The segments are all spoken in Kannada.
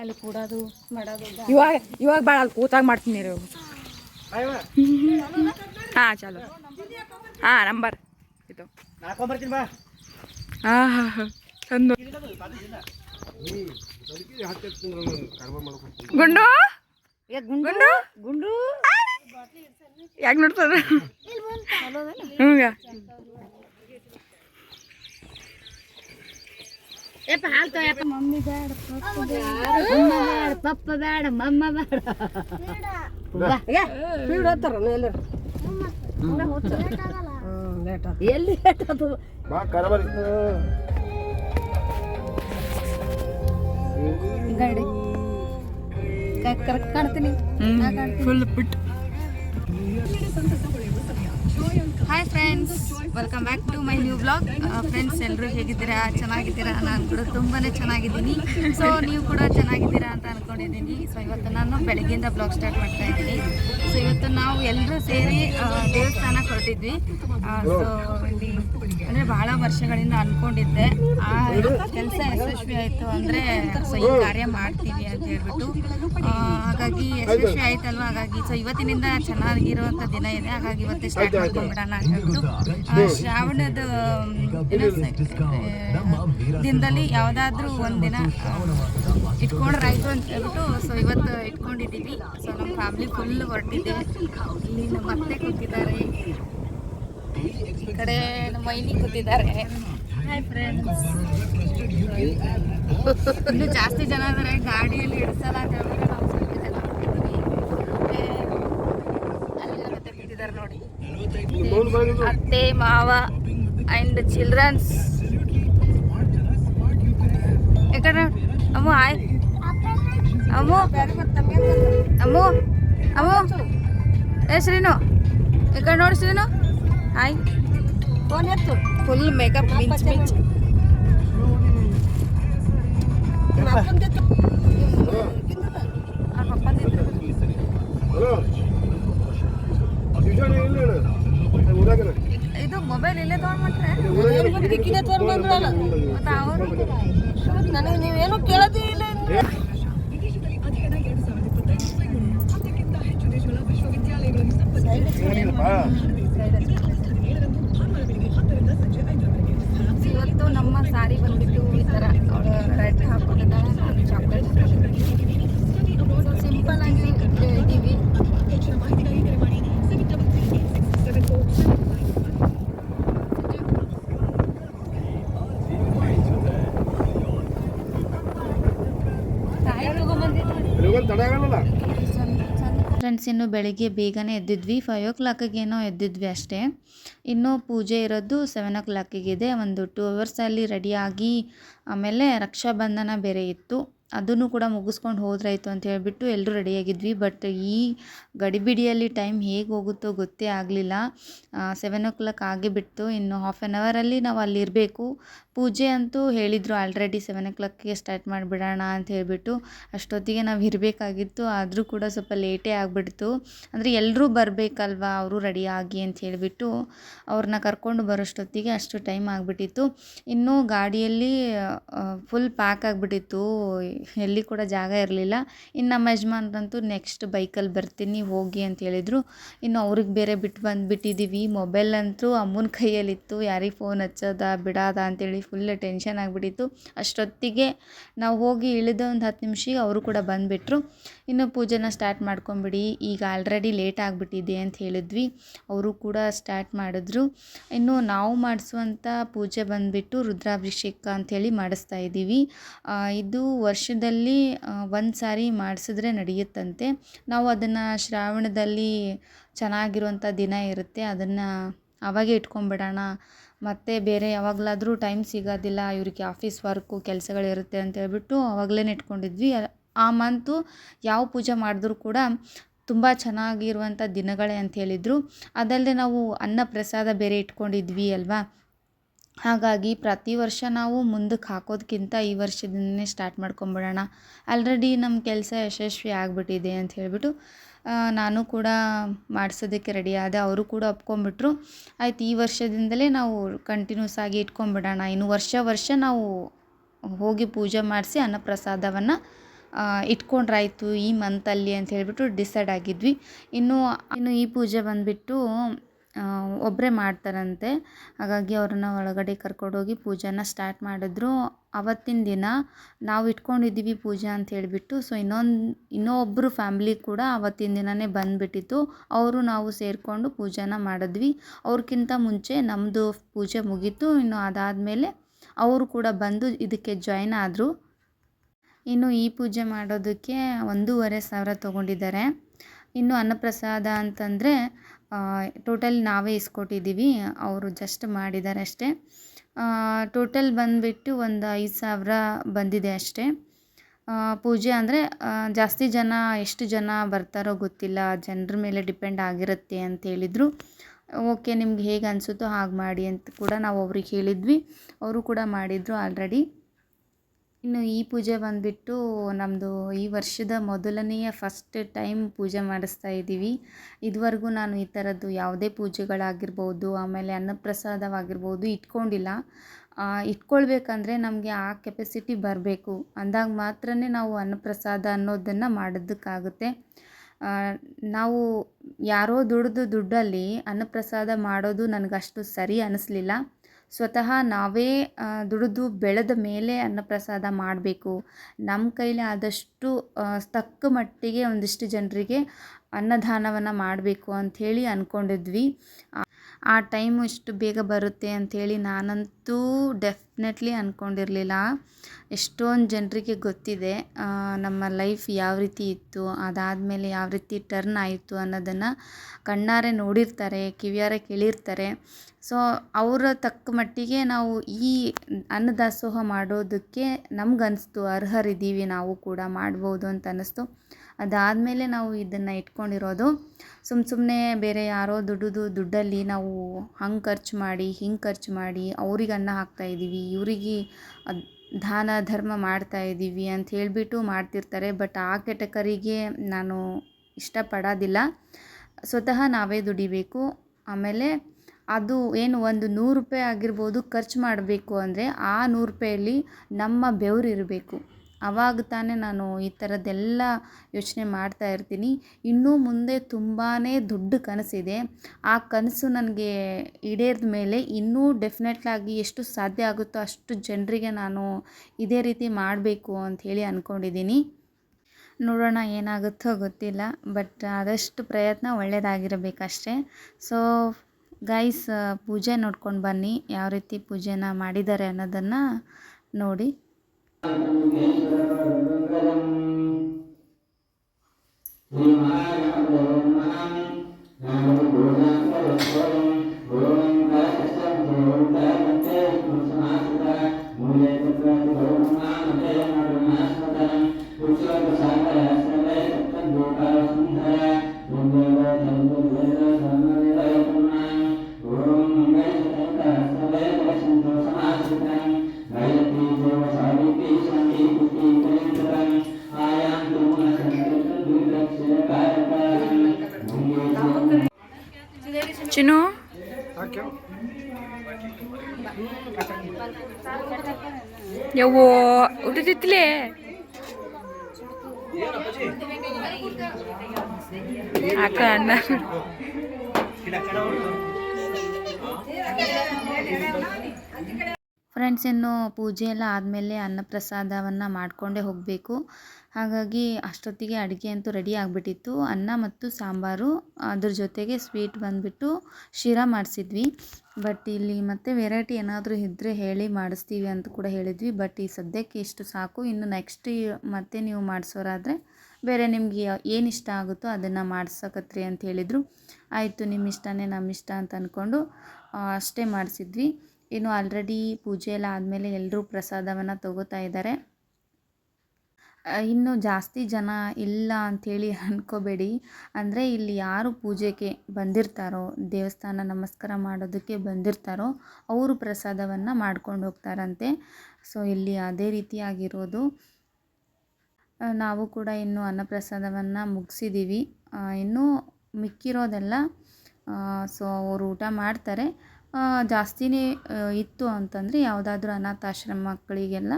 ಅಲ್ಲಿ ಕೂಡೋದು ಮಾಡೋದು ಇವಾಗ ಇವಾಗ ಭಾಳ ಅಲ್ಲಿ ಕೂತಾಗ ಮಾಡ್ತೀನಿ ರೀ ಹಾಂ ಚಲೋ. ಹಾಂ ನಂಬರ್. ಇದು. ಹಾಂ ಹಾಂ ಹಾಂ. ಚಂದ. ಗುಂಡು? ಗುಂಡು? ಗುಂಡು? ಯಾಕೆ ನೋಡ್ತದ ಹ್ಞೂ ಯಪ್ಪ ಹಾಲು ತೋಯಪ್ಪ ಮಮ್ಮಿ ಬೇಡ ಪಪ್ಪ ಬೇಡ ಪಪ್ಪ ಬೇಡ ಮಮ್ಮ ಬೇಡ. ಎಲ್ಲಿ? ಲೇಟ್ ಆತದ ಬಾ ಕರಬರಿ ಗಾಡಿ. ಕರೆಕ್ಟ್ ಕಾಣ್ತೀನಿ. ಫುಲ್ ಬಿಟ್ಟು. Hi friends welcome back to my new blog friends ಎಲ್ಲರೂ ಹೇಗಿದ್ದೀರಾ? ಚೆನ್ನಾಗಿದ್ದೀರಾ? ನಾನು ಕೂಡ ತುಂಬಾ ಚೆನ್ನಾಗಿದ್ದೀನಿ. ಸೊ ನೀವು ಕೂಡ ಚೆನ್ನಾಗಿದ್ದೀರಾ ಅಂತ ಅಂದ್ಕೊಂಡಿದ್ದೀನಿ ಸೊ ಇವತ್ತು ನಾನು ಬೆಳಗ್ಗೆಯಿಂದ ಬ್ಲಾಗ್ ಸ್ಟಾರ್ಟ್ ಮಾಡ್ತಾ ಇದ್ದೀನಿ. ಸೊ ಇವತ್ತು ನಾವು ಎಲ್ಲರೂ ಸೇರಿ ದೇವಸ್ಥಾನಕ್ಕೆ ಹೊರಟಿದ್ವಿ ಸೊ ಇಲ್ಲಿ ಅಂದರೆ ಬಹಳ ವರ್ಷಗಳಿಂದ ಅಂದ್ಕೊಂಡಿದ್ದೆ ಆ ಕೆಲಸ ಯಶಸ್ವಿ ಆಯಿತು ಅಂದರೆ ಸೊ ಈ ಕಾರ್ಯ ಮಾಡ್ತೀವಿ ಅಂತ ಹೇಳ್ಬಿಟ್ಟು. ಹಾಗಾಗಿ ಯಶಸ್ವಿ ಆಯ್ತಲ್ವ? ಹಾಗಾಗಿ ಸೊ ಇವತ್ತಿನಿಂದ ಚೆನ್ನಾಗಿರುವಂಥ ದಿನ ಇದೆ. ಹಾಗಾಗಿ ಇವತ್ತೇ ಸ್ಟಾರ್ಟ್ ಮಾಡ್ಕೊಂಡ್ಬಿಡೋಣ ಅಂತ ಹೇಳ್ಬಿಟ್ಟು ಆ, ಶ್ರಾವಣದ ದಿನದಲ್ಲಿ ಯಾವುದಾದ್ರೂ ಒಂದಿನ ಇಟ್ಕೊಂಡ್ರೆ ಆಯಿತು ಅಂತ ಹೇಳ್ಬಿಟ್ಟು ಸೊ ಇವತ್ತು ಇಟ್ಕೊಂಡಿದ್ದೀವಿ. ಸೊ ನಮ್ಮ ಫ್ಯಾಮಿಲಿ ಫುಲ್ ಹೊರಟಿದೆ. ಇಲ್ಲಿ ನಮ್ಮ ಅತ್ತೆ ಕೂತಿದ್ದಾರೆ. ಈ ಕಡೆ ನಮ್ಮ ಕೂತಿದ್ದಾರೆ. ಇನ್ನು ಜಾಸ್ತಿ ಜನ ಇದ್ದಾರೆ ಗಾಡಿಯಲ್ಲಿ ಇಡಿಸಲ್ಲ ಅಂತ ಹೇಳ್ಬಿಟ್ಟು ನಾವು ಸ್ವಲ್ಪ ಜನ ಬಿಟ್ಟಿದ್ದಾರೆ ನೋಡಿ. ಅತ್ತೆ, ಮಾವ ಅಂಡ್ ಚಿಲ್ಡ್ರನ್ಸ್ ಯಾಕಂದ್ರೆ ಅಮ್ಮ ಆಯ್ ಅಮ್ಮು. ಅಮ್ಮು. ಅಮ್ಮು. ಏ, ಶ್ರೀನು. ಕಡೆ ನೋಡಿ ಶ್ರೀನು. ಹಾಯ್ ಫೋನ್ ಎತ್ತು ಫುಲ್ ಮೇಕಪ್ ಮಿಂಚ್ ಮಿಂಚ್ ಆ ಪಪ್ಪಂದಿದ್ರು. ಹಲೋ ಟ್ಯೂಷನ್ ಇಲ್ಲ ಊರಾಗನ ಇದು ಮೊಬೈಲ್ ಇಲ್ಲೇ ತೊಗೊಂಡ್ಬಿಟ್ರೆ ಊರಾಗ ಮತ್ತೆ ಅವರು ನನಗೆ ನೀವೇನು ಕೇಳೋದೇ ಇಲ್ಲ ಇವತ್ತು ನಮ್ಮ ಸಾರಿ ಬಂದ್ಬಿಟ್ಟು ಈ ಥರ ಅವಳು ರೆಡ್ ಹಾಕೊಂಡಿದ್ದಾಳೆ ನಾನು ಚಾಕ್ಲೇಟ್ ಸಿಂಪಲ್ ಆಗಿ ಇದ್ದೀವಿ ತಾಯಿ ತಗೊಂಬಂದಿದ್ದು ಇವಾಗ ತಡ ಆಗಲ್ಲ ಫ್ರೆಂಡ್ಸ್ ಇನ್ನು ಬೆಳಿಗ್ಗೆ ಬೇಗನೆ ಎದ್ದಿದ್ವಿ. ಫೈವ್ ಓ ಕ್ಲಾಕಿಗೇನೋ ಎದ್ದಿದ್ವಿ ಅಷ್ಟೇ. ಇನ್ನು ಪೂಜೆ ಇರೋದು ಸೆವೆನ್ ಓ ಕ್ಲಾಕಿಗಿದೆ ಒಂದು ಟೂ ಅವರ್ಸಲ್ಲಿ ರೆಡಿಯಾಗಿ ಆಮೇಲೆ ರಕ್ಷಾಬಂಧನ ಬೇರೆ ಇತ್ತು. ಅದನ್ನು ಕೂಡ ಮುಗಿಸ್ಕೊಂಡು ಹೋದ್ರಾಯ್ತು ಅಂತ ಹೇಳಿಬಿಟ್ಟು ಎಲ್ಲರೂ ರೆಡಿಯಾಗಿದ್ವಿ ಬಟ್ ಈ ಗಡಿಬಿಡಿಯಲ್ಲಿ ಟೈಮ್ ಹೇಗೆ ಹೋಗುತ್ತೋ ಗೊತ್ತೇ ಆಗಲಿಲ್ಲ. ಸೆವೆನ್ ಓ ಕ್ಲಾಕ್ ಆಗೇ ಬಿಟ್ಟು ಇನ್ನು ಹಾಫ್ ಆನ್ ಅವರಲ್ಲಿ ನಾವು ಅಲ್ಲಿ ಇರಬೇಕು. ಪೂಜೆ ಅಂತೂ ಹೇಳಿದರು ಆಲ್ರೆಡಿ ಸೆವೆನ್ ಓ ಕ್ಲಾಕ್ಗೆ ಸ್ಟಾರ್ಟ್ ಮಾಡಿಬಿಡೋಣ ಅಂತ ಹೇಳಿಬಿಟ್ಟು. ಅಷ್ಟೊತ್ತಿಗೆ ನಾವು ಇರಬೇಕಾಗಿತ್ತು, ಆದರೂ ಕೂಡ ಸ್ವಲ್ಪ ಲೇಟೇ ಆಗಿಬಿಡ್ತು. ಅಂದರೆ ಎಲ್ಲರೂ ಬರಬೇಕಲ್ವಾ, ಅವರು ರೆಡಿಯಾಗಿ ಅಂತ ಹೇಳಿಬಿಟ್ಟು ಅವ್ರನ್ನ ಕರ್ಕೊಂಡು ಬರೋಷ್ಟೊತ್ತಿಗೆ ಅಷ್ಟು ಟೈಮ್ ಆಗಿಬಿಟ್ಟಿತ್ತು. ಇನ್ನೂ ಗಾಡಿಯಲ್ಲಿ ಫುಲ್ ಪ್ಯಾಕ್ ಆಗಿಬಿಟ್ಟಿತ್ತು. ಎಲ್ಲಿ ಕೂಡ ಜಾಗ ಇರಲಿಲ್ಲ. ಇನ್ನು ನಮ್ಮ ಯಜಮಾನ್ರಂತೂ ನೆಕ್ಸ್ಟ್ ಬೈಕಲ್ಲಿ ಬರ್ತೀನಿ, ಹೋಗಿ ಅಂತ ಹೇಳಿದರು. ಇನ್ನು ಅವ್ರಿಗೆ ಬೇರೆ ಬಿಟ್ಟು ಬಂದುಬಿಟ್ಟಿದ್ದೀವಿ ಮೊಬೈಲ್ ಅಂತೂ ಅಮ್ಮನ ಕೈಯಲ್ಲಿತ್ತು. ಯಾರಿಗೆ ಫೋನ್ ಹಚ್ಚೋದ, ಬಿಡೋದ ಅಂತೇಳಿ ಫುಲ್ ಟೆನ್ಷನ್ ಆಗಿಬಿಟ್ಟಿತ್ತು. ಅಷ್ಟೊತ್ತಿಗೆ ನಾವು ಹೋಗಿ ಇಳಿದ ಒಂದು ಹತ್ತು ನಿಮಿಷಕ್ಕೆ ಅವರು ಕೂಡ ಬಂದುಬಿಟ್ರು. ಇನ್ನು ಪೂಜೆನ ಸ್ಟಾರ್ಟ್ ಮಾಡ್ಕೊಂಬಿಡಿ, ಈಗ ಆಲ್ರೆಡಿ ಲೇಟ್ ಆಗಿಬಿಟ್ಟಿದೆ ಅಂತ ಹೇಳಿದ್ವಿ. ಅವರು ಕೂಡ ಸ್ಟಾರ್ಟ್ ಮಾಡಿದ್ರು. ಇನ್ನು ನಾವು ಮಾಡಿಸುವಂಥ ಪೂಜೆ ಬಂದುಬಿಟ್ಟು ರುದ್ರಾಭಿಷೇಕ ಅಂಥೇಳಿ ಮಾಡಿಸ್ತಾ ಇದ್ದೀವಿ. ಇದು ವರ್ಷದಲ್ಲಿ ಒಂದು ಸಾರಿ ಮಾಡಿಸಿದ್ರೆ ನಡೆಯುತ್ತಂತೆ. ನಾವು ಅದನ್ನು ಶ್ರಾವಣದಲ್ಲಿ ಚೆನ್ನಾಗಿರುವಂಥ ದಿನ ಇರುತ್ತೆ. ಅದನ್ನು ಅವಾಗೇ ಇಟ್ಕೊಂಬಿಡೋಣ ಮತ್ತು ಬೇರೆ ಯಾವಾಗಲಾದರೂ ಟೈಮ್ ಸಿಗೋದಿಲ್ಲ, ಇವ್ರಿಗೆ ಆಫೀಸ್ ವರ್ಕು ಕೆಲಸಗಳಿರುತ್ತೆ ಅಂತ ಹೇಳ್ಬಿಟ್ಟು ಅವಾಗಲೇ ಇಟ್ಕೊಂಡಿದ್ವಿ. ಆ ಮಂತು ಯಾವ ಪೂಜೆ ಮಾಡಿದ್ರೂ ಕೂಡ ತುಂಬ ಚೆನ್ನಾಗಿರುವಂಥ ದಿನಗಳೇ ಅಂತ ಹೇಳಿದರು. ಅದಲ್ಲದೆ ನಾವು ಅನ್ನ ಪ್ರಸಾದ ಬೇರೆ ಇಟ್ಕೊಂಡಿದ್ವಿ ಅಲ್ವಾ? ಹಾಗಾಗಿ ಪ್ರತಿ ವರ್ಷ ನಾವು ಮುಂದಕ್ಕೆ ಹಾಕೋದಕ್ಕಿಂತ ಈ ವರ್ಷದಿಂದನೇ ಸ್ಟಾರ್ಟ್ ಮಾಡ್ಕೊಂಬಿಡೋಣ. ಆಲ್ರೆಡಿ ನಮ್ಮ ಕೆಲಸ ಯಶಸ್ವಿ ಆಗಿಬಿಟ್ಟಿದೆ ಅಂತ ಹೇಳಿಬಿಟ್ಟು ನಾನು ಕೂಡ ಮಾಡಿಸೋದಕ್ಕೆ ರೆಡಿ ಆದೆ. ಅವರು ಕೂಡ ಒಪ್ಕೊಂಡ್ಬಿಟ್ರು. ಆಯ್ತು, ಈ ವರ್ಷದಿಂದಲೇ ನಾವು ಕಂಟಿನ್ಯೂಸ್ ಆಗಿ ಇಟ್ಕೊಂಬಿಡೋಣ ಇನ್ನು ವರ್ಷ ವರ್ಷ ನಾವು ಹೋಗಿ ಪೂಜೆ ಮಾಡಿಸಿ ಅನ್ನಪ್ರಸಾದವನ್ನು ಇಟ್ಕೊಂಡ್ರಾಯ್ತು ಈ ಮಂತಲ್ಲಿ ಅಂತ ಹೇಳಿಬಿಟ್ಟು ಡಿಸೈಡ್ ಆಗಿದ್ವಿ. ಇನ್ನು ಇನ್ನು ಈ ಪೂಜೆ ಬಂದುಬಿಟ್ಟು ಒಬ್ಬರೇ ಮಾಡ್ತಾರಂತೆ. ಹಾಗಾಗಿ ಅವ್ರನ್ನ ಒಳಗಡೆ ಕರ್ಕೊಂಡೋಗಿ ಪೂಜೆನ ಸ್ಟಾರ್ಟ್ ಮಾಡಿದ್ರು. ಅವತ್ತಿನ ದಿನ ನಾವು ಇಟ್ಕೊಂಡಿದ್ದೀವಿ ಪೂಜೆ ಅಂತ ಹೇಳಿಬಿಟ್ಟು ಸೊ ಇನ್ನೊಂದು ಇನ್ನೊಬ್ಬರು ಫ್ಯಾಮ್ಲಿ ಕೂಡ ಅವತ್ತಿನ ದಿನವೇ ಬಂದುಬಿಟ್ಟಿತ್ತು. ಅವರು ನಾವು ಸೇರಿಕೊಂಡು ಪೂಜೆನ ಮಾಡಿದ್ವಿ. ಅವ್ರಿಗಿಂತ ಮುಂಚೆ ನಮ್ಮದು ಪೂಜೆ ಮುಗೀತು. ಇನ್ನು ಅದಾದಮೇಲೆ ಅವರು ಕೂಡ ಬಂದು ಇದಕ್ಕೆ ಜಾಯ್ನ್ ಆದರು. ಇನ್ನು ಈ ಪೂಜೆ ಮಾಡೋದಕ್ಕೆ ಒಂದೂವರೆ ಸಾವಿರ ತೊಗೊಂಡಿದ್ದಾರೆ. ಇನ್ನು ಅನ್ನಪ್ರಸಾದ ಅಂತಂದರೆ ಟೋಟಲ್ ನಾವೇ ಇಸ್ಕೊಟ್ಟಿದ್ದೀವಿ. ಅವರು ಜಸ್ಟ್ ಮಾಡಿದ್ದಾರೆ ಅಷ್ಟೇ. ಟೋಟಲ್ ಬಂದುಬಿಟ್ಟು ಒಂದು ಐದು ಸಾವಿರ ಬಂದಿದೆ ಅಷ್ಟೇ. ಪೂಜೆ ಅಂದರೆ ಜಾಸ್ತಿ ಜನ, ಎಷ್ಟು ಜನ ಬರ್ತಾರೋ ಗೊತ್ತಿಲ್ಲ. ಜನರ ಮೇಲೆ ಡಿಪೆಂಡ್ ಆಗಿರುತ್ತೆ ಅಂತ ಹೇಳಿದರು. ಓಕೆ ನಿಮ್ಗೆ ಹೇಗೆ ಅನಿಸುತ್ತೋ ಹಾಗೆ ಮಾಡಿ ಅಂತ ಕೂಡ ನಾವು ಅವ್ರಿಗೆ ಹೇಳಿದ್ವಿ. ಅವರು ಕೂಡ ಮಾಡಿದರು ಆಲ್ರೆಡಿ ಇನ್ನು ಈ ಪೂಜೆ ಬಂದುಬಿಟ್ಟು ನಮ್ಮದು ಈ ವರ್ಷದ ಮೊದಲನೆಯ ಫಸ್ಟ್ ಟೈಮ್ ಪೂಜೆ ಮಾಡಿಸ್ತಾ ಇದ್ದೀವಿ. ಇದುವರೆಗೂ ನಾನು ಈ ಥರದ್ದು ಯಾವುದೇ ಪೂಜೆಗಳಾಗಿರ್ಬೋದು, ಆಮೇಲೆ ಅನ್ನಪ್ರಸಾದವಾಗಿರ್ಬೋದು ಇಟ್ಕೊಂಡಿಲ್ಲ. ಇಟ್ಕೊಳ್ಬೇಕಂದ್ರೆ ನಮಗೆ ಆ ಕೆಪಾಸಿಟಿ ಬರಬೇಕು. ಅಂದಾಗ ಮಾತ್ರ ನಾವು ಅನ್ನಪ್ರಸಾದ ಅನ್ನೋದನ್ನು ಮಾಡೋದಕ್ಕಾಗುತ್ತೆ. ನಾವು ಯಾರೋ ದುಡಿದು ದುಡ್ಡಲ್ಲಿ ಅನ್ನಪ್ರಸಾದ ಮಾಡೋದು ನನಗಷ್ಟು ಸರಿ ಅನ್ನಿಸ್ಲಿಲ್ಲ ಸ್ವತಃ ನಾವೇ ದುಡಿದು ಬೆಳೆದ ಮೇಲೆ ಅನ್ನಪ್ರಸಾದ ಮಾಡಬೇಕು. ನಮ್ಮ ಕೈಲಿ ಆದಷ್ಟು ತಕ್ಕ ಮಟ್ಟಿಗೆ ಒಂದಿಷ್ಟು ಜನರಿಗೆ ಅನ್ನದಾನವನ್ನು ಮಾಡಬೇಕು ಅಂಥೇಳಿ ಅಂದ್ಕೊಂಡಿದ್ವಿ ಆ ಟೈಮು ಇಷ್ಟು ಬೇಗ ಬರುತ್ತೆ ಅಂಥೇಳಿ ನಾನಂತೂ ಡೆಫಿನೆಟ್ಲಿ ಅಂದ್ಕೊಂಡಿರಲಿಲ್ಲ ಎಷ್ಟೊಂದು ಜನರಿಗೆ ಗೊತ್ತಿದೆ ನಮ್ಮ ಲೈಫ್ ಯಾವ ರೀತಿ ಇತ್ತು, ಅದಾದಮೇಲೆ ಯಾವ ರೀತಿ ಟರ್ನ್ ಆಯಿತು ಅನ್ನೋದನ್ನು ಕಣ್ಣಾರೆ ನೋಡಿರ್ತಾರೆ, ಕಿವಿಯಾರೆ ಕೇಳಿರ್ತಾರೆ. ಸೊ ಅವರ ತಕ್ಕ ಮಟ್ಟಿಗೆ ನಾವು ಈ ಅನ್ನದಾಸೋಹ ಮಾಡೋದಕ್ಕೆ ನಮ್ಗನ್ನಿಸ್ತು ಅರ್ಹರಿದ್ದೀವಿ ನಾವು ಕೂಡ ಮಾಡ್ಬೋದು ಅಂತ ಅನ್ನಿಸ್ತು. ಅದಾದಮೇಲೆ ನಾವು ಇದನ್ನು ಇಟ್ಕೊಂಡಿರೋದು ಸುಮ್ಮ ಸುಮ್ಮನೆ ಬೇರೆ ಯಾರೋ ದುಡ್ಡುದು ದುಡ್ಡಲ್ಲಿ ನಾವು ಹಂಗೆ ಖರ್ಚು ಮಾಡಿ, ಹಿಂಗೆ ಖರ್ಚು ಮಾಡಿ ಅವ್ರಿಗೆ ಅನ್ನ ಹಾಕ್ತಾ ಇದ್ದೀವಿ, ಇವರಿಗೆ ದಾನ, ಧರ್ಮ ಮಾಡ್ತಾ ಇದ್ದೀವಿ ಅಂತ ಹೇಳಿಬಿಟ್ಟು ಮಾಡ್ತಿರ್ತಾರೆ. ಬಟ್ ಆ ಕೆಟಕರಿಗೆ ನಾನು ಇಷ್ಟಪಡೋದಿಲ್ಲ. ಸ್ವತಃ ನಾವೇ ದುಡಿಬೇಕು. ಆಮೇಲೆ ಅದು ಏನು ಒಂದು ನೂರು ರೂಪಾಯಿ ಆಗಿರ್ಬೋದು ಖರ್ಚು ಮಾಡಬೇಕು ಅಂದರೆ ಆ ನೂರು ರೂಪಾಯಲ್ಲಿ ನಮ್ಮ ಬೆವರು ಇರಬೇಕು. ಆವಾಗ ತಾನೇ ನಾನು ಈ ಥರದ್ದೆಲ್ಲ ಯೋಚನೆ ಮಾಡ್ತಾ ಇರ್ತೀನಿ. ಇನ್ನೂ ಮುಂದೆ ತುಂಬಾ ದೊಡ್ಡ ಕನಸಿದೆ. ಆ ಕನಸು ನನಗೆ ಈಡೇರಿದ ಮೇಲೆ ಇನ್ನೂ ಡೆಫಿನೆಟ್ಲಾಗಿ ಎಷ್ಟು ಸಾಧ್ಯ ಆಗುತ್ತೋ ಅಷ್ಟು ಜನರಿಗೆ ನಾನು ಇದೇ ರೀತಿ ಮಾಡಬೇಕು ಅಂಥೇಳಿ ಅಂದ್ಕೊಂಡಿದ್ದೀನಿ ನೋಡೋಣ ಏನಾಗುತ್ತೋ ಗೊತ್ತಿಲ್ಲ, ಬಟ್ ಆದಷ್ಟು ಪ್ರಯತ್ನ ಒಳ್ಳೆಯದಾಗಿರಬೇಕಷ್ಟೇ ಸೊ ಗೈಸ್ ಪೂಜೆ ನೋಡ್ಕೊಂಡು ಬನ್ನಿ. ಯಾವ ರೀತಿ ಪೂಜೆನ ಮಾಡಿದ್ದಾರೆ ಅನ್ನೋದನ್ನು ನೋಡಿ. ಯವ್ವೋ ಉಳಿದಿತ್ತಲೇ ಫ್ರೆಂಡ್ಸ್ ಇನ್ನು ಪೂಜೆ ಎಲ್ಲ ಆದಮೇಲೆ ಅನ್ನಪ್ರಸಾದವನ್ನು ಮಾಡಿಕೊಂಡೇ ಹೋಗಬೇಕು. ಹಾಗಾಗಿ ಅಷ್ಟೊತ್ತಿಗೆ ಅಡುಗೆ ಅಂತೂ ರೆಡಿ ಆಗಿಬಿಟ್ಟಿತ್ತು. ಅನ್ನ ಮತ್ತು ಸಾಂಬಾರು, ಅದ್ರ ಜೊತೆಗೆ ಸ್ವೀಟ್ ಬಂದುಬಿಟ್ಟು ಶಿರಾ ಮಾಡಿಸಿದ್ವಿ. ಬಟ್ ಇಲ್ಲಿ ಮತ್ತೆ ವೆರೈಟಿ ಏನಾದರೂ ಇದ್ದರೆ ಹೇಳಿ ಮಾಡಿಸ್ತೀವಿ ಅಂತ ಕೂಡ ಹೇಳಿದ್ವಿ. ಬಟ್ ಈ ಸದ್ಯಕ್ಕೆ ಇಷ್ಟು ಸಾಕು. ಇನ್ನು ನೆಕ್ಸ್ಟ್ ಮತ್ತೆ ನೀವು ಮಾಡಿಸೋರಾದರೆ ಬೇರೆ ನಿಮಗೆ ಏನು ಇಷ್ಟ ಆಗುತ್ತೋ ಅದನ್ನು ಮಾಡ್ಸಕತ್ರಿ ಅಂತ ಹೇಳಿದರು. ಆಯಿತು ನಿಮ್ಮ ಇಷ್ಟನೇ ನಮ್ಮ ಇಷ್ಟ ಅಂತ ಅಂದ್ಕೊಂಡು ಅಷ್ಟೇ ಮಾಡಿಸಿದ್ವಿ. ಇನ್ನು ಆಲ್ರೆಡಿ ಪೂಜೆ ಎಲ್ಲ ಆದಮೇಲೆ ಎಲ್ಲರೂ ಪ್ರಸಾದವನ್ನು ತಗೋತಾ ಇದ್ದಾರೆ. ಇನ್ನು ಜಾಸ್ತಿ ಜನ ಇಲ್ಲ ಅಂಥೇಳಿ ಅಂದ್ಕೋಬೇಡಿ ಅಂದರೆ ಇಲ್ಲಿ ಯಾರು ಪೂಜೆಗೆ ಬಂದಿರ್ತಾರೋ, ದೇವಸ್ಥಾನ ನಮಸ್ಕಾರ ಮಾಡೋದಕ್ಕೆ ಬಂದಿರ್ತಾರೋ, ಅವರು ಪ್ರಸಾದವನ್ನು ಮಾಡ್ಕೊಂಡು ಹೋಗ್ತಾರಂತೆ. ಸೊ, ಇಲ್ಲಿ ಅದೇ ರೀತಿಯಾಗಿರೋದು. ನಾವು ಕೂಡ ಇನ್ನು ಅನ್ನಪ್ರಸಾದವನ್ನು ಮುಗಿಸಿದ್ದೀವಿ ಇನ್ನೂ ಮಿಕ್ಕಿರೋದೆಲ್ಲ ಸೊ, ಅವರು ಊಟ ಮಾಡ್ತಾರೆ. ಜಾಸ್ತಿನೇ ಇತ್ತು ಅಂತಂದರೆ ಯಾವುದಾದ್ರೂ ಅನಾಥಾಶ್ರಮ ಮಕ್ಕಳಿಗೆಲ್ಲ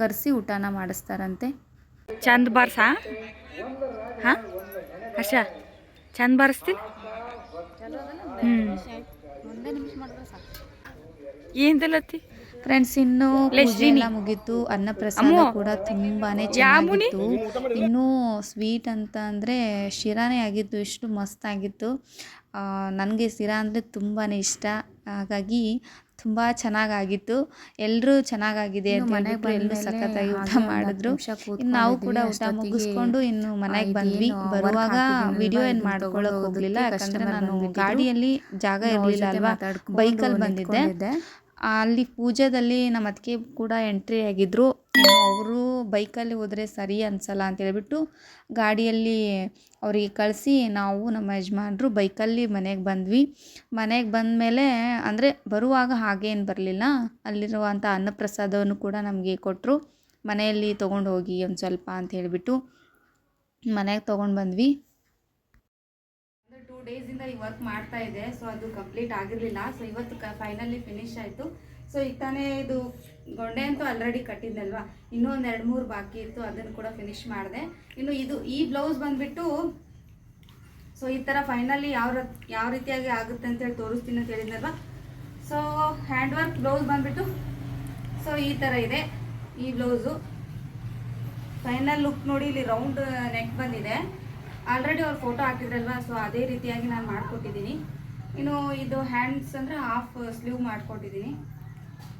ಕರೆಸಿ ಊಟನ ಮಾಡಿಸ್ತಾರಂತೆ. ಚಂದ ಬಾರ್ಸಾ? ಹಾಂ? ಹರ್ಷ ಚಂದ ಬಾರಿಸ್ತೀನಿ ಹ್ಞೂ ಫ್ರೆಂಡ್ಸ್ ಇನ್ನು ಎಲ್ಲ ಮುಗೀತು. ಅನ್ನಪ್ರಸಾದ ಕೂಡ ತುಂಬಾನೇ ಚೆನ್ನಾಗಿತ್ತು. ಇನ್ನೂ ಸ್ವೀಟ್ ಅಂತ ಅಂದರೆ ಶಿರಾನೇ ಆಗಿತ್ತು ಇಷ್ಟು ಮಸ್ತಾಗಿತ್ತು ನನಗೆ ಶಿರಾ ಅಂದರೆ ತುಂಬಾ ಇಷ್ಟ. ಹಾಗಾಗಿ ತುಂಬ ಚೆನ್ನಾಗಾಗಿತ್ತು. ಎಲ್ಲರೂ ಚೆನ್ನಾಗಾಗಿದೆ ಅಂತ ಹೇಳ್ಬಿಟ್ಟು ಎಲ್ಲರೂ ಸಖತ್ತಾಗಿ ಊಟ ಮಾಡಿದ್ರು. ಇನ್ನು ನಾವು ಕೂಡ ಊಟ ಮುಗಿಸ್ಕೊಂಡು ಇನ್ನು ಮನೆಗೆ ಬಂದ್ವಿ. ಬರುವಾಗ ವಿಡಿಯೋ ಏನು ಮಾಡ್ಕೊಳ್ಳೋಕೆ ಹೋಗಲಿಲ್ಲ. ಯಾಕಂದರೆ ನಾನು ಗಾಡಿಯಲ್ಲಿ ಜಾಗ ಇರಲಿಲ್ಲ ಅಲ್ವಾ? ಬೈಕಲ್ಲಿ ಬಂದಿದ್ದೆ ಅಲ್ಲಿ ಪೂಜಾದಲ್ಲಿ ನಮ್ಮ ಅತ್ತಿಗೆ ಕೂಡ ಎಂಟ್ರಿ ಆಗಿದ್ರು. ಅವರು ಬೈಕಲ್ಲಿ ಹೋದರೆ ಸರಿ ಅನ್ಸಲ್ಲ ಅಂತ ಹೇಳ್ಬಿಟ್ಟು ಗಾಡಿಯಲ್ಲಿ ಅವರಿಗೆ ಕಳಿಸಿ ನಾವು ನಮ್ಮ ಯಜಮಾನ್ರು ಬೈಕಲ್ಲಿ ಮನೆಗೆ ಬಂದ್ವಿ. ಮನೆಗೆ ಬಂದಮೇಲೆ ಅಂದರೆ ಬರುವಾಗ ಹಾಗೇನು ಬರಲಿಲ್ಲ. ಅಲ್ಲಿರುವಂಥ ಅನ್ನಪ್ರಸಾದವನ್ನು ಕೂಡ ನಮಗೆ ಕೊಟ್ಟರು ಮನೆಯಲ್ಲಿ ತೊಗೊಂಡು ಹೋಗಿ ಒಂದು ಸ್ವಲ್ಪ ಅಂತ ಹೇಳಿಬಿಟ್ಟು ಮನೆಗೆ ತೊಗೊಂಡು ಬಂದ್ವಿ. ಟೂ ಡೇಸಿಂದ ಈ ವರ್ಕ್ ಮಾಡ್ತಾ ಇದೆ. ಸೊ ಅದು ಕಂಪ್ಲೀಟ್ ಆಗಿರಲಿಲ್ಲ. ಸೊ ಇವತ್ತು ಕ ಫೈನಲಿ ಫಿನಿಶ್ ಆಯಿತು. ಸೊ ಈಗ ತಾನೇ ಇದು ಗೊಂಡೆ ಅಂತೂ ಆಲ್ರೆಡಿ ಕಟ್ಟಿದ್ದಲ್ವಾ ಇನ್ನೂ ಒಂದು ಎರಡು ಮೂರು ಬಾಕಿ ಇತ್ತು, ಅದನ್ನು ಕೂಡ ಫಿನಿಶ್ ಮಾಡಿದೆ. ಇನ್ನು ಇದು ಈ ಬ್ಲೌಸ್ ಬಂದುಬಿಟ್ಟು ಸೊ ಈ ಥರ ಫೈನಲಿ ಯಾವ ಯಾವ ರೀತಿಯಾಗಿ ಆಗುತ್ತೆ ಅಂತೇಳಿ ತೋರಿಸ್ತೀನಿ ಅಂತ ಹೇಳಿದ್ನಲ್ವಾ? ಸೊ ಹ್ಯಾಂಡ್ ವರ್ಕ್ ಬ್ಲೌಸ್ ಬಂದುಬಿಟ್ಟು ಸೊ ಈ ಥರ ಇದೆ ಈ ಬ್ಲೌಸು ಫೈನಲ್ ಲುಕ್ ನೋಡಿ ಇಲ್ಲಿ ರೌಂಡ್ ನೆಕ್ ಬಂದಿದೆ. ಆಲ್ರೆಡಿ ಅವ್ರು ಫೋಟೋ ಹಾಕಿದ್ರಲ್ವಾ ಸೊ ಅದೇ ರೀತಿಯಾಗಿ ನಾನು ಮಾಡಿಕೊಟ್ಟಿದ್ದೀನಿ. ಇನ್ನು ಇದು ಹ್ಯಾಂಡ್ಸ್ ಅಂದರೆ ಹಾಫ್ ಸ್ಲೀವ್ ಮಾಡಿಕೊಟ್ಟಿದ್ದೀನಿ.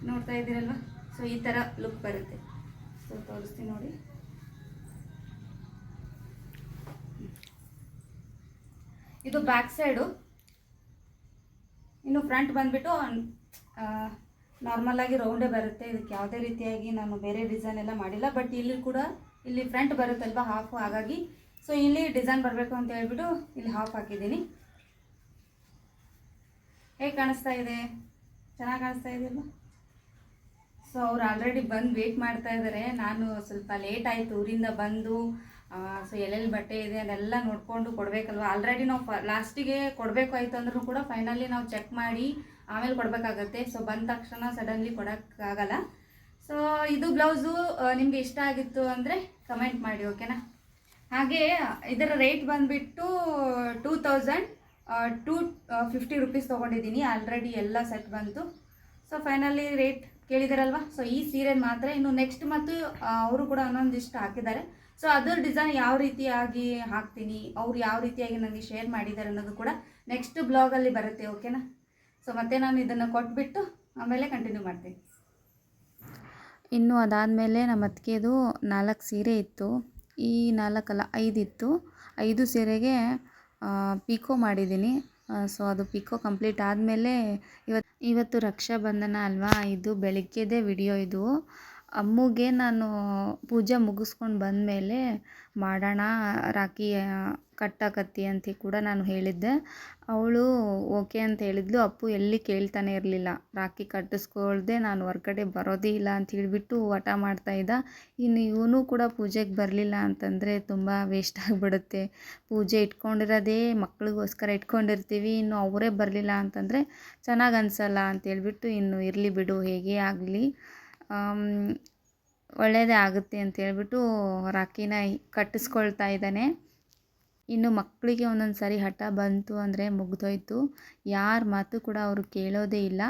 ನೋಡ್ತಾ ಇದ್ದೀರಲ್ವ? ಸೊ ಈ ಥರ ಲುಕ್ ಬರುತ್ತೆ. ಸೊ ತೋರಿಸ್ತೀನಿ ನೋಡಿ. ಇದು ಬ್ಯಾಕ್ ಸೈಡು ಇನ್ನು ಫ್ರಂಟ್ ಬಂದುಬಿಟ್ಟು ನಾರ್ಮಲ್ ಆಗಿ ರೌಂಡೇ ಬರುತ್ತೆ. ಇದಕ್ಕೆ ಯಾವುದೇ ರೀತಿಯಾಗಿ ನಾನು ಬೇರೆ ಡಿಸೈನ್ ಎಲ್ಲ ಮಾಡಿಲ್ಲ. ಬಟ್ ಇಲ್ಲಿ ಕೂಡ, ಇಲ್ಲಿ ಫ್ರಂಟ್ ಬರುತ್ತಲ್ವ? ಹಾಫ್ ಹಾಗಾಗಿ ಸೊ ಇಲ್ಲಿ ಡಿಸೈನ್ ಬರಬೇಕು ಅಂತ ಹೇಳ್ಬಿಟ್ಟು ಇಲ್ಲಿ ಹಾಫ್ ಹಾಕಿದ್ದೀನಿ. ಹೇಗೆ ಕಾಣಿಸ್ತಾ ಇದೆ? ಚೆನ್ನಾಗಿ ಕಾಣಿಸ್ತಾ ಇದೆಯಲ್ವಾ? ಸೊ ಅವ್ರು ಆಲ್ರೆಡಿ ಬಂದು ವೇಟ್ ಮಾಡ್ತಾ ಇದ್ದಾರೆ ನಾನು ಸ್ವಲ್ಪ ಲೇಟ್ ಆಯಿತು, ಊರಿಂದ ಬಂದು ಸೊ ಎಲ್ಲೆಲ್ಲಿ ಬಟ್ಟೆ ಇದೆ ಅದೆಲ್ಲ ನೋಡಿಕೊಂಡು ಕೊಡಬೇಕಲ್ವ? ಆಲ್ರೆಡಿ ನಾವು ಫ ಲಾಸ್ಟಿಗೆ ಕೊಡಬೇಕು ಆಯಿತು ಅಂದ್ರೂ ಕೂಡ ಫೈನಲಿ ನಾವು ಚೆಕ್ ಮಾಡಿ ಆಮೇಲೆ ಕೊಡಬೇಕಾಗತ್ತೆ. ಸೊ ಬಂದ ತಕ್ಷಣ ಸಡನ್ಲಿ ಕೊಡೋಕ್ಕಾಗಲ್ಲ. ಸೊ ಇದು ಬ್ಲೌಸು ನಿಮಗೆ ಇಷ್ಟ ಆಗಿತ್ತು ಅಂದರೆ ಕಮೆಂಟ್ ಮಾಡಿ ಓಕೆನಾ ಹಾಗೆ, ಇದರ ರೇಟ್ ಬಂದುಬಿಟ್ಟು two thousand two fifty rupees ತೊಗೊಂಡಿದ್ದೀನಿ. ಆಲ್ರೆಡಿ ಎಲ್ಲ ಸೆಟ್ ಬಂತು. ಸೊ ಫೈನಲಿ ರೇಟ್ ಕೇಳಿದಾರಲ್ವಾ? ಸೊ ಈ ಸೀರೆ ಮಾತ್ರ ಇನ್ನು ನೆಕ್ಸ್ಟ್ ಮತ್ತು ಅವರು ಕೂಡ ಒಂದೊಂದಿಷ್ಟು ಹಾಕಿದ್ದಾರೆ. ಸೊ ಅದರ ಡಿಸೈನ್ ಯಾವ ರೀತಿಯಾಗಿ ಹಾಕ್ತೀನಿ, ಅವ್ರು ಯಾವ ರೀತಿಯಾಗಿ ನನಗೆ ಶೇರ್ ಮಾಡಿದ್ದಾರೆ ಅನ್ನೋದು ಕೂಡ ನೆಕ್ಸ್ಟ್ ಬ್ಲಾಗಲ್ಲಿ ಬರುತ್ತೆ ಓಕೆನಾ ಸೊ ಮತ್ತೆ ನಾನು ಇದನ್ನು ಕೊಟ್ಬಿಟ್ಟು ಆಮೇಲೆ ಕಂಟಿನ್ಯೂ ಮಾಡ್ತೀನಿ. ಇನ್ನು ಅದಾದಮೇಲೆ ನಮ್ಮ ಅತ್ತಿಗೆದು ನಾಲ್ಕು ಸೀರೆ ಇತ್ತು. ಈ ನಾಲ್ಕಲ್ಲ ಐದಿತ್ತು. ಐದು ಸೀರೆಗೆ ಪಿಕೋ ಮಾಡಿದ್ದೀನಿ. ಸೊ ಅದು ಪಿಕೋ ಕಂಪ್ಲೀಟ್ ಆದಮೇಲೆ ಇವತ್ತು ಇವತ್ತು ರಕ್ಷಾಬಂಧನ ಅಲ್ವಾ? ಇದು ಬೆಳಗ್ಗೆದೇ ವಿಡಿಯೋ ಇದು. ಅಮ್ಮಗೆ ನಾನು ಪೂಜೆ ಮುಗಿಸ್ಕೊಂಡು ಬಂದಮೇಲೆ ಮಾಡೋಣ, ರಾಖಿ ಕಟ್ಟಾಕತ್ತಿ ಅಂತ ಕೂಡ ನಾನು ಹೇಳಿದ್ದೆ. ಅವಳು ಓಕೆ ಅಂತ ಹೇಳಿದ್ಲು. ಅಪ್ಪು ಎಲ್ಲಿ ಕೇಳ್ತಾನೆ ಇರಲಿಲ್ಲ. ರಾಖಿ ಕಟ್ಟಿಸ್ಕೊಳ್ದೆ ನಾನು ಹೊರ್ಗಡೆ ಬರೋದೇ ಇಲ್ಲ ಅಂತ ಹೇಳಿಬಿಟ್ಟು ಹಠ ಮಾಡ್ತಾ ಇದ್ದ. ಇನ್ನು ಇವನು ಕೂಡ ಪೂಜೆಗೆ ಬರಲಿಲ್ಲ ಅಂತಂದರೆ ತುಂಬ ವೇಸ್ಟ್ ಆಗಿಬಿಡುತ್ತೆ. ಪೂಜೆ ಇಟ್ಕೊಂಡಿರೋದೇ ಮಕ್ಳಿಗೋಸ್ಕರ ಇಟ್ಕೊಂಡಿರ್ತೀವಿ. ಇನ್ನು ಅವರೇ ಬರಲಿಲ್ಲ ಅಂತಂದರೆ ಚೆನ್ನಾಗಿ ಅನಿಸಲ್ಲ ಅಂತ ಹೇಳ್ಬಿಟ್ಟು ಇನ್ನು ಇರಲಿ ಬಿಡು, ಹೇಗೆ ಆಗಲಿ. ಒಳ್ಳೆಯದೇ ಆಗುತ್ತೆ ಅಂತ ಹೇಳ್ಬಿಟ್ಟು ರಾಖಿನ ಕಟ್ಟಿಸ್ಕೊಳ್ತಾ ಇದ್ದಾನೆ. ಇನ್ನು ಮಕ್ಕಳಿಗೆ ಒಂದೊಂದು ಸಾರಿ ಹಠ ಬಂತು ಅಂದರೆ ಮುಗ್ದೋಯ್ತು. ಯಾರ ಮಾತು ಕೂಡ ಅವರು ಕೇಳೋದೇ ಇಲ್ಲ.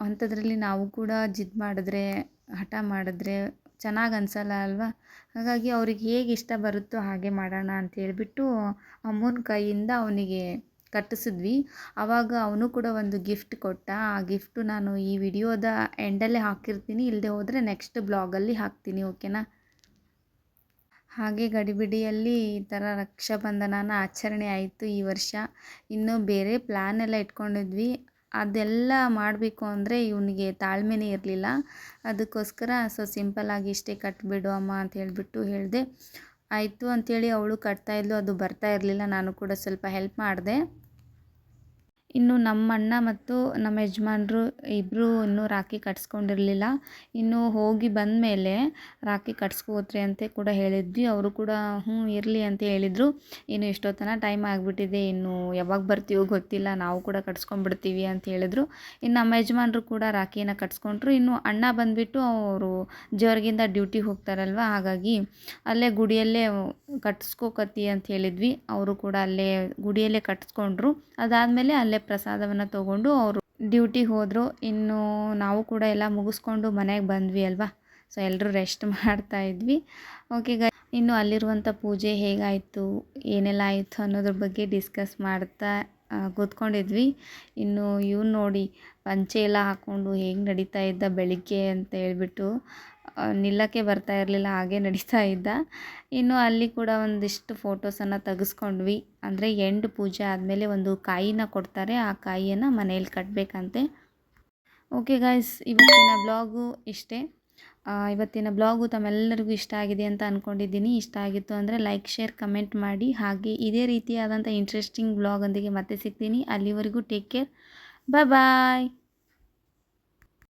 ಅಂಥದ್ರಲ್ಲಿ ನಾವು ಕೂಡ ಜಿದ್ ಮಾಡಿದ್ರೆ, ಹಠ ಮಾಡಿದ್ರೆ ಚೆನ್ನಾಗಿ ಅನ್ಸಲ್ಲ ಅಲ್ವಾ? ಹಾಗಾಗಿ ಅವ್ರಿಗೆ ಹೇಗೆ ಇಷ್ಟ ಬರುತ್ತೋ ಹಾಗೆ ಮಾಡೋಣ ಅಂತ ಹೇಳ್ಬಿಟ್ಟು ಅಮ್ಮನ ಕೈಯಿಂದ ಅವನಿಗೆ ಕಟ್ಟಿಸಿದ್ವಿ. ಆವಾಗ ಅವನು ಕೂಡ ಒಂದು ಗಿಫ್ಟ್ ಕೊಟ್ಟ. ಆ ಗಿಫ್ಟು ನಾನು ಈ ವಿಡಿಯೋದ ಎಂಡಲ್ಲೇ ಹಾಕಿರ್ತೀನಿ. ಇಲ್ಲದೆ ಹೋದರೆ ನೆಕ್ಸ್ಟ್ ಬ್ಲಾಗಲ್ಲಿ ಹಾಕ್ತೀನಿ ಓಕೆನಾ ಹಾಗೆ ಗಡಿಬಿಡಿಯಲ್ಲಿ ಈ ಥರ ರಕ್ಷಾಬಂಧನನ ಆಚರಣೆ ಆಯಿತು ಈ ವರ್ಷ. ಇನ್ನು ಬೇರೆ ಪ್ಲ್ಯಾನ್ ಎಲ್ಲ ಇಟ್ಕೊಂಡಿದ್ವಿ. ಅದೆಲ್ಲ ಮಾಡಬೇಕು ಅಂದರೆ ಇವನಿಗೆ ತಾಳ್ಮೆನೇ ಇರಲಿಲ್ಲ. ಅದಕ್ಕೋಸ್ಕರ ಸೊ ಸಿಂಪಲ್ಲಾಗಿ ಇಷ್ಟೇ ಕಟ್ಬಿಡು ಅಮ್ಮ ಅಂತ ಹೇಳಿಬಿಟ್ಟು ಹೇಳಿದೆ. ಆಯಿತು ಅಂಥೇಳಿ ಅವಳು ಕಟ್ತಾಯಿದ್ಲು ಅದು ಬರ್ತಾ ಇರಲಿಲ್ಲ ನಾನು ಕೂಡ ಸ್ವಲ್ಪ ಹೆಲ್ಪ್ ಮಾಡಿದೆ. ಇನ್ನು ನಮ್ಮ ಅಣ್ಣ ಮತ್ತು ನಮ್ಮ ಯಜಮಾನ್ರು ಇಬ್ಬರು ಇನ್ನೂ ರಾಖಿ ಕಟ್ಸ್ಕೊಂಡಿರಲಿಲ್ಲ. ಇನ್ನು ಹೋಗಿ ಬಂದ ಮೇಲೆ ರಾಖಿ ಕಟ್ಸ್ಕೋತ್ರಿ ಅಂತ ಕೂಡ ಹೇಳಿದ್ವಿ. ಅವರು ಕೂಡ, ಹ್ಞೂ, ಇರಲಿ ಅಂತ ಹೇಳಿದರು. ಇನ್ನು ಎಷ್ಟೊತ್ತನ ಟೈಮ್ ಆಗಿಬಿಟ್ಟಿದೆ. ಇನ್ನು ಯಾವಾಗ ಬರ್ತೀವೋ ಗೊತ್ತಿಲ್ಲ. ನಾವು ಕೂಡ ಕಟ್ಸ್ಕೊಂಡ್ಬಿಡ್ತೀವಿ ಅಂತ ಹೇಳಿದರು. ಇನ್ನು ನಮ್ಮ ಯಜಮಾನ್ರು ಕೂಡ ರಾಖಿನ ಕಟ್ಸ್ಕೊಂಡ್ರು. ಇನ್ನು ಅಣ್ಣ ಬಂದುಬಿಟ್ಟು ಅವರು ಜೋರಿಗಿಂದ ಡ್ಯೂಟಿಗೆ ಹೋಗ್ತಾರಲ್ವ? ಹಾಗಾಗಿ ಅಲ್ಲೇ ಗುಡಿಯಲ್ಲೇ ಕಟ್ಸ್ಕೋಕತ್ತಿ ಅಂತ ಹೇಳಿದ್ವಿ. ಅವರು ಕೂಡ ಅಲ್ಲೇ ಗುಡಿಯಲ್ಲೇ ಕಟ್ಸ್ಕೊಂಡ್ರು. ಅದಾದಮೇಲೆ ಅಲ್ಲೇ ಪ್ರಸಾದವನ್ನು ತೊಗೊಂಡು ಅವರು ಡ್ಯೂಟಿಗೆ ಹೋದರು. ಇನ್ನು ನಾವು ಕೂಡ ಎಲ್ಲ ಮುಗಿಸ್ಕೊಂಡು ಮನೆಗೆ ಬಂದ್ವಿ ಅಲ್ವಾ? ಸೊ ಎಲ್ಲರೂ ರೆಸ್ಟ್ ಮಾಡ್ತಾ ಇದ್ವಿ. ಓಕೆ ಗ ಇನ್ನು ಅಲ್ಲಿರುವಂಥ ಪೂಜೆ ಹೇಗಾಯಿತು? ಏನೆಲ್ಲ ಆಯಿತು ಅನ್ನೋದ್ರ ಬಗ್ಗೆ ಡಿಸ್ಕಸ್ ಮಾಡ್ತಾ ಕೂತ್ಕೊಂಡಿದ್ವಿ ಇನ್ನು ಇವ್ನು ನೋಡಿ ಪಂಚೆ ಎಲ್ಲ ಹಾಕ್ಕೊಂಡು ಹೇಗೆ ನಡೀತಾ ಇದ್ದ ಬೆಳಿಗ್ಗೆ ಅಂತ ಹೇಳ್ಬಿಟ್ಟು ನಿಲ್ಲಕ್ಕೆ ಬರ್ತಾ ಇರಲಿಲ್ಲ, ಹಾಗೆ ನಡೀತಾ ಇದ್ದ. ಇನ್ನು ಅಲ್ಲಿ ಕೂಡ ಒಂದಿಷ್ಟು ಫೋಟೋಸನ್ನು ತೆಗೆಸ್ಕೊಂಡ್ವಿ. ಅಂದರೆ ಎಂಡ್ ಪೂಜೆ ಆದಮೇಲೆ ಒಂದು ಕಾಯಿನ ಕೊಡ್ತಾರೆ. ಆ ಕಾಯಿಯನ್ನು ಮನೇಲಿ ಕಟ್ಟಬೇಕಂತೆ ಓಕೆ ಗಾಯ್ಸ್ ಇವತ್ತಿನ ಬ್ಲಾಗು ಇಷ್ಟೇ. ಇವತ್ತಿನ ಬ್ಲಾಗು ತಮ್ಮೆಲ್ಲರಿಗೂ ಇಷ್ಟ ಆಗಿದೆ ಅಂತ ಅಂದ್ಕೊಂಡಿದ್ದೀನಿ ಇಷ್ಟ ಆಗಿತ್ತು ಅಂದರೆ ಲೈಕ್ ಶೇರ್ ಕಮೆಂಟ್ ಮಾಡಿ. ಹಾಗೆ ಇದೇ ರೀತಿಯಾದಂಥ ಇಂಟ್ರೆಸ್ಟಿಂಗ್ ಬ್ಲಾಗೊಂದಿಗೆ ಮತ್ತೆ ಸಿಗ್ತೀನಿ. ಅಲ್ಲಿವರೆಗೂ ಟೇಕ್ ಕೇರ್ ಬಾಯ್ ಬಾಯ್